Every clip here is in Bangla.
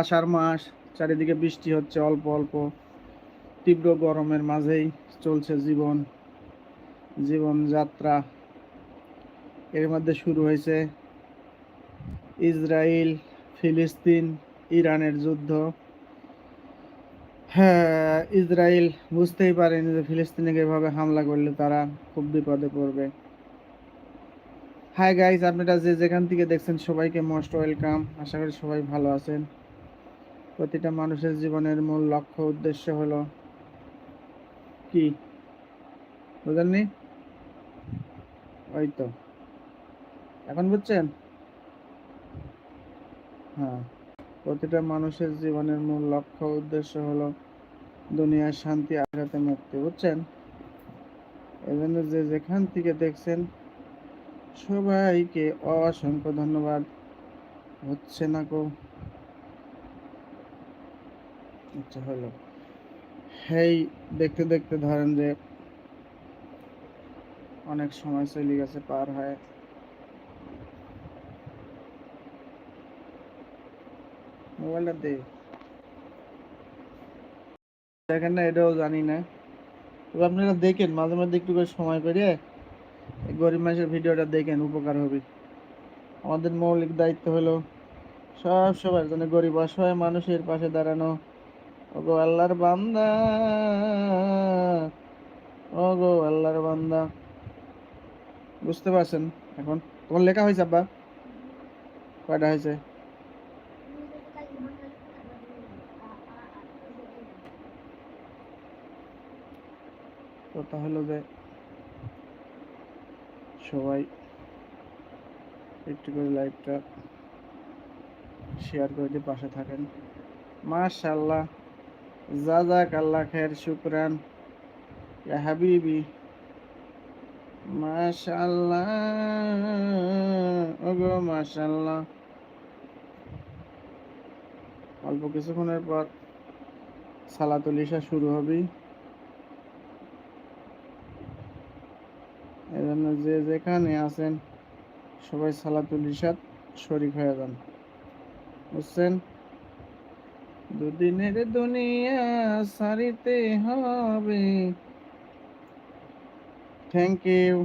আষাঢ় মাস, চারিদিকে বৃষ্টি হচ্ছে অল্প অল্প, তীব্র গরমের মাঝেই চলছে জীবন জীবনযাত্রা এর মধ্যে শুরু হয়েছে ইসরায়েল ফিলিস্তিন, ইরানের যুদ্ধ। হ্যাঁ ইসরায়েল বুঝতেই পারেনি যে ফিলিস্তিনে এভাবে হামলা করলে তারা খুব বিপদে পড়বে। হাই গাইস আপনারা যে যেখান থেকে দেখছেন সবাইকে মোস্ট ওয়েলকাম আশা করি সবাই ভালো আছেন। প্রতিটা মানুষের জীবনের মূল লক্ষ্য, উদ্দেশ্য হলো কি? বুঝেননি? ওই তো। এখন বুঝছেন? হ্যাঁ। প্রতিটা মানুষের জীবনের মূল লক্ষ্য, উদ্দেশ্য হলো দুনিয়ার শান্তি আঘাতে মুক্তি, বুঝছেন? এজন্য যে যেখান থেকে দেখছেন, সবাইকে অসংখ্য ধন্যবাদ। হচ্ছে না কো? আচ্ছা হলো। হেই, দেখতে দেখতে ধরেন যে অনেক সময় চলে গেছে পার হয়। মোবাইলটা দে। দেখেন না, এটাও জানি না। তবে আপনারা দেখেন, মাঝে মাঝে একটু করে সময় এই গরিব মানুষের ভিডিওটা দেখেন, উপকার হবে। আমাদের মৌলিক দায়িত্ব হলো সব সবার জন্য গরিব, অসহায় মানুষের পাশে দাঁড়ানো। ওগো আল্লাহর বান্দা, ওগো আল্লাহর বান্দা। বুঝতে পারছেন এখন? তোমার লেখা হয়েছে, আব্বা? কয়টা হয়েছে? কথা হলো যে সবাই একটু করে লাইভটা শেয়ার করে দিয়ে পাশে থাকেন। মাশাল্লাহ জাজাক আল্লাহ খের শুক্রান হাবিবি মাশাল্লাহ ওগো মাশাল্লাহ অল্প কিছুক্ষণের পর সালাতুল ইশা শুরু হবে। এজন্য যে যেখানে আছেন, সবাই সালাতুল ইশাত শরিক হয়ে যান। বুঝছেন? দুদিনের দুনিয়া সারিতে হবে। থ্যাংক ইউ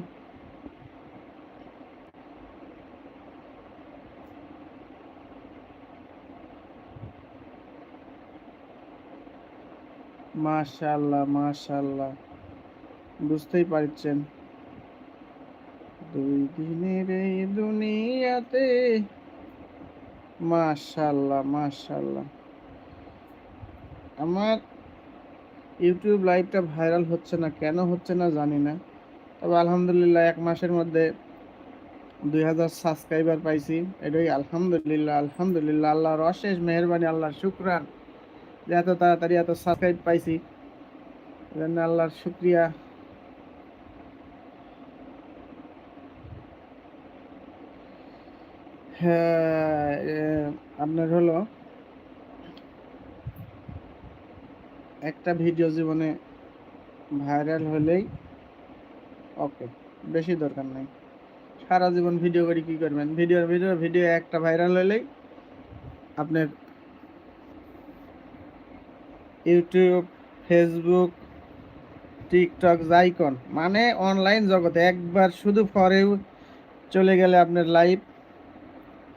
মাশাল্লাহ মাশাল্লাহ। বুঝতেই পারছেন। দুই দিনের এই দুনিয়াতে মাশাল্লাহ মাশাল্লাহ। আমার ইউটিউব লাইভটা ভাইরাল হচ্ছে না, কেন হচ্ছে না জানি না। তবে আলহামদুলিল্লাহ এক মাসের মধ্যে দুই হাজার সাবস্ক্রাইবার পাইছি। এটাই আলহামদুলিল্লাহ আলহামদুলিল্লাহ, আল্লাহর অশেষ মেহরবানি, আল্লাহর শুক্রান যে এত তাড়াতাড়ি এত সাবস্ক্রাইব পাইছি। আল্লাহর শুক্রিয়া। হ্যাঁ আপনার হলো একটা ভিডিও জীবনে ভাইরাল হলেই ওকে বেশি দরকার নাই। সারা জীবন ভিডিও করে কি করবেন? ভিডিও ভিডিও ভিডিও একটা ভাইরাল হলেই আপনার ইউটিউব ফেসবুক টিকটক যাইকন মানে অনলাইন জগতে একবার শুধু ফরেও চলে গেলে আপনার লাইভ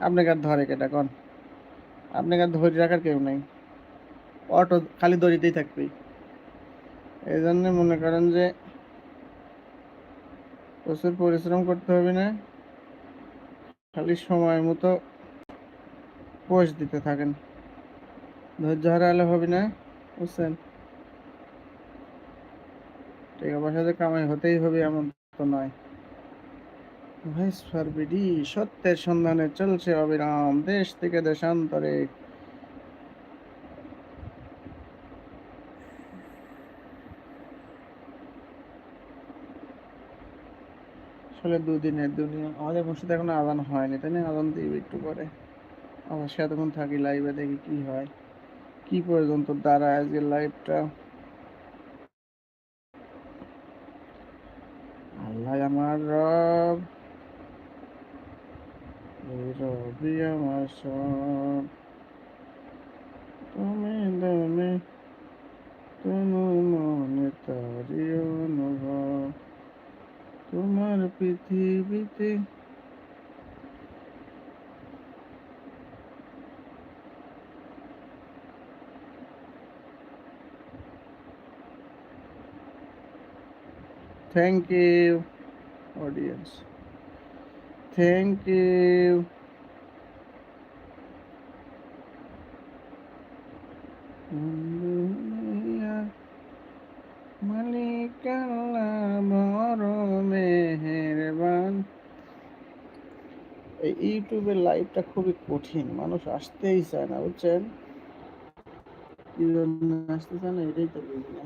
আপনাকে আর ধরে কেটা কন আপনাকে আর ধরে রাখার কেউ নেই। অটো খালি দড়িতেই থাকবেই এই জন্য মনে করেন যে প্রচুর পরিশ্রম করতে হবে না, খালি সময় মতো পোস্ট দিতে থাকেন। ধৈর্য হারালে হবে না, বুঝছেন? টাকা পয়সা যে কামাই হতেই হবে, এমন তো নয়। বিডি সত্যের সন্ধানে চলছে অবিরাম, দেশ থেকে দেশান্তরে। আসলে দুদিনের দুনিয়া। আমাদের মুর্শিদ এখন আদান হয়নি, তাই না? আদান দিবে একটু পরে। আমার সাথে থাকি লাইভে দেখি কি হয়, কি প্রয়োজন তোর দাঁড়ায় আজকের লাইভটা আল্লাহ আমার রব রবি আমার সব। তুমি দমে, তুমি মনে তারি অনুভব। তোমার পৃথিবীতে thank you audience. Thank you. এই ইউটিউবের লাইভটা খুবই কঠিন। মানুষ আসতেই চায় না, বুঝছেন? আসতে চায় না, এটাই তো বুঝি না.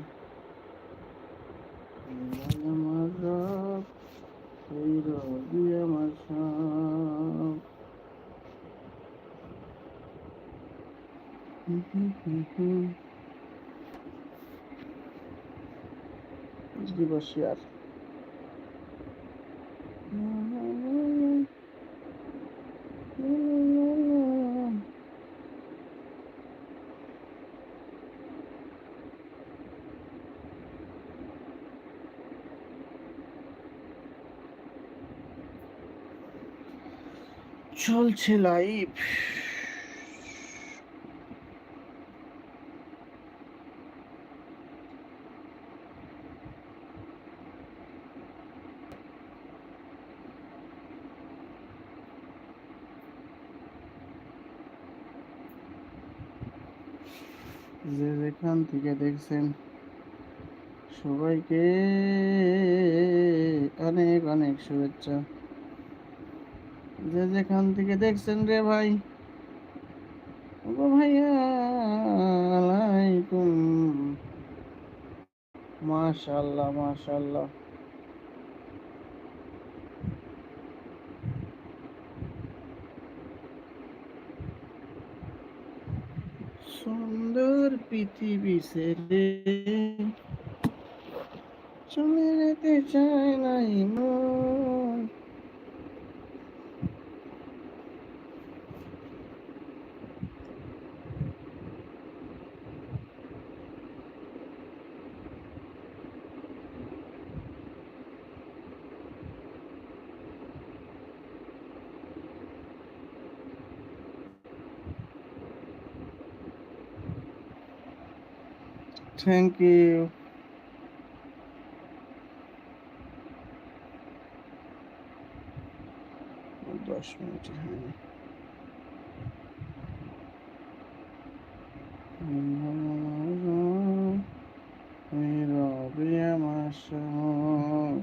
চলছে লাইফ যে যেখান থেকে দেখছেন সবাইকে অনেক অনেক শুভেচ্ছা। যে যেখান থেকে দেখছেন রে ভাই। ও ভাইয়া, আলাইকুম। মাশাল্লাহ মাশাল্লাহ। সুন্দর পৃথিবী ছেড়ে চলে যেতে চায় নাই মন। থ্যাংক ইউ দশ মিনিট হয়নি রবি আমার সব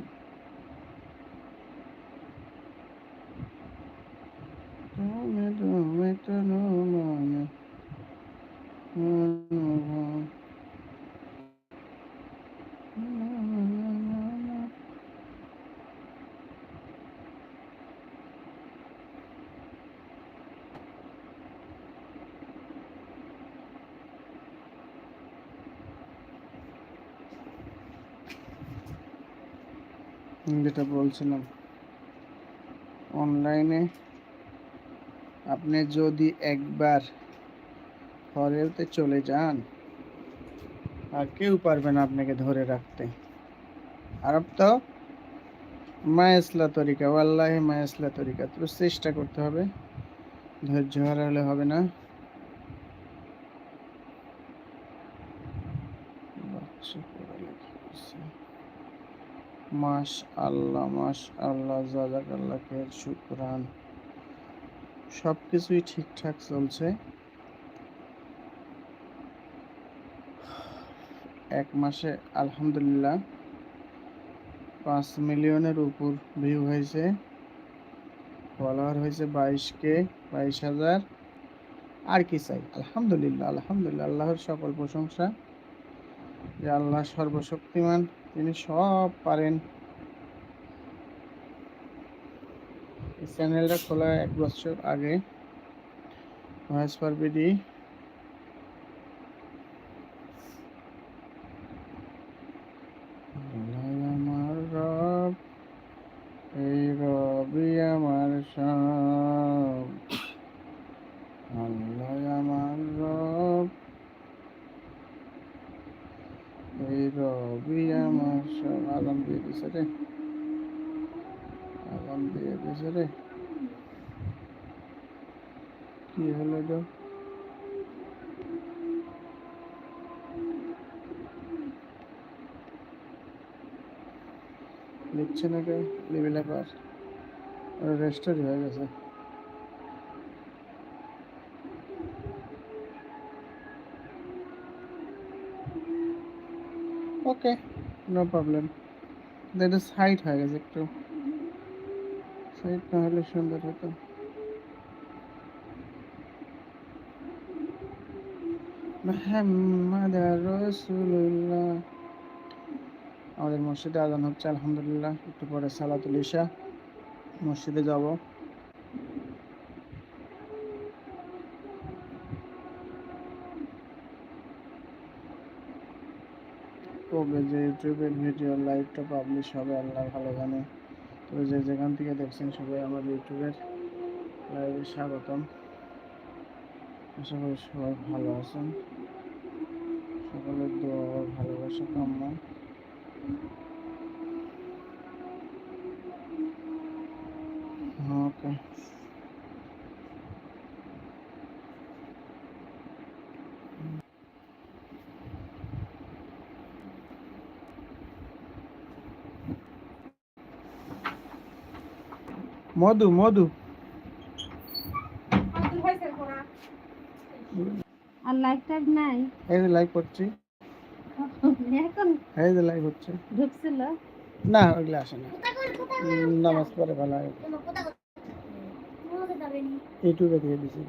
তুমি তুমি তো মানে যেটা বলছিলাম। অনলাইনে আপনি যদি একবার ফরেতে চলে যান, আর কেউ পারবে না আপনাকে ধরে রাখতে। আর তো? মায়াসলা তরিকা, ওয়াল্লাহি মায়াসলা তরিকা। তো চেষ্টা করতে হবে। ধৈর্য হারালে হবে না। মাস আল্লাহ মাস আল্লাহ জাজাক আল্লাহকে শুক্রান। সব কিছুই ঠিকঠাক চলছে। এক মাসে আলহামদুলিল্লাহ পাঁচ মিলিয়নের উপর ভিউ হয়েছে। ফলোয়ার হয়েছে বাইশ কে, বাইশ হাজার। আর কি চাই? আলহামদুলিল্লাহ আলহামদুলিল্লাহ, আল্লাহর সকল প্রশংসা। যে আল্লাহ সর্বশক্তিমান। তিনি সব পারেন। চ্যানেলটা খোলা এক বছর আগে। ভয়েস ফর বিডি আমার রব এই রবি আমার সব আল্লাহ আমার রব এই রবি আমার সব আলম দিয়ে দিছে রে আলম দিয়ে দিছে রে। কি হলো এটা লিখছে না কেউ? ডেভেলপার ওরা রেস্টারি হয়ে গেছে। ওকে নো প্রবলেম এটা সাইড হয়ে গেছে একটু। সাইড না হলে সুন্দর হতো। আমাদের মসজিদে আজান হচ্ছে, আলহামদুলিল্লাহ। একটু পরে সালাতুল ইশা। মসজিদে যাব। কবে যে ইউটিউবের ভিডিও লাইভটা পাবলিশ হবে, আল্লাহ ভালো জানে। তো যে যেখান থেকে দেখছেন সবাই আমার ইউটিউবের লাইভে স্বাগতম। আশা করি সবাই ভালো আছেন। সকলের দোয়া ভালোবাসা কাম্য। ওকে। মধু মধু। আর লাইফ টাইপ নাই? এই যে লাইক করছি এখন এই যে লাইভ হচ্ছে। ঢুকছিল। না ওগুলো আসে না। নামাজ পড়ে ভালো হয়। ইউটিউবে দিয়ে দিছি।